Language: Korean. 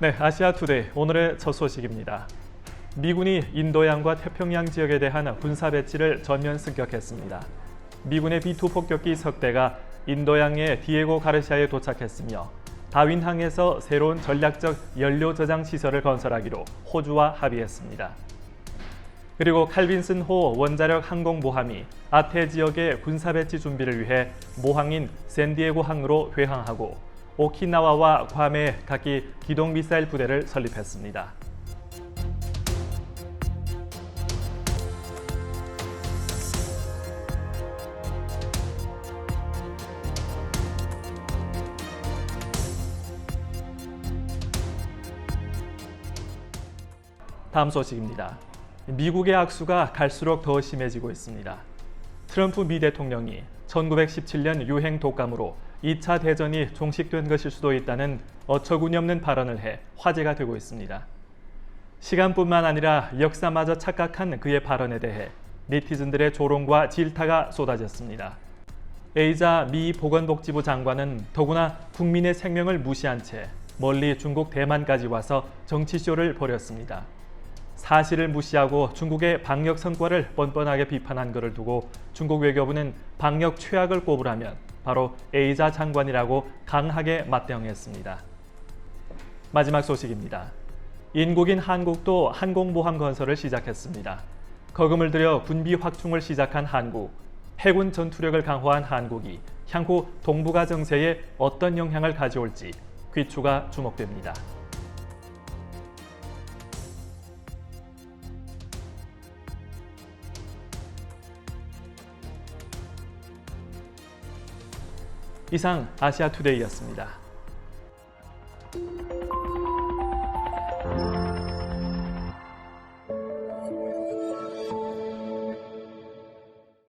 네, 아시아 투데이 오늘의 첫 소식입니다. 미군이 인도양과 태평양 지역에 대한 군사 배치를 전면 승격했습니다. 미군의 B2 폭격기 석 대가 인도양의 디에고 가르시아에 도착했으며 다윈항에서 새로운 전략적 연료 저장 시설을 건설하기로 호주와 합의했습니다. 그리고 칼빈슨 호 원자력 항공 모함이 아태 지역의 군사 배치 준비를 위해 모항인 샌디에고 항으로 회항하고 오키나와와 괌에 각기 기동 미사일 부대를 설립했습니다. 다음 소식입니다. 미국의 악수가 갈수록 더 심해지고 있습니다. 트럼프 미 대통령이 1917년 유행 독감으로 2차 대전이 종식된 것일 수도 있다는 어처구니없는 발언을 해 화제가 되고 있습니다. 시간뿐만 아니라 역사마저 착각한 그의 발언에 대해 네티즌들의 조롱과 질타가 쏟아졌습니다. 에이자 미 보건복지부 장관은 더구나 국민의 생명을 무시한 채 멀리 중국 대만까지 와서 정치쇼를 벌였습니다. 사실을 무시하고 중국의 방역 성과를 뻔뻔하게 비판한 것을 두고 중국 외교부는 방역 최악을 꼽으라면 바로 에이자 장관이라고 강하게 맞대응했습니다. 마지막 소식입니다. 인국인 한국도 항공모함 건설을 시작했습니다. 거금을 들여 군비 확충을 시작한 한국, 해군 전투력을 강화한 한국이 향후 동북아 정세에 어떤 영향을 가져올지 귀추가 주목됩니다. 이상 아시아 투데이였습니다.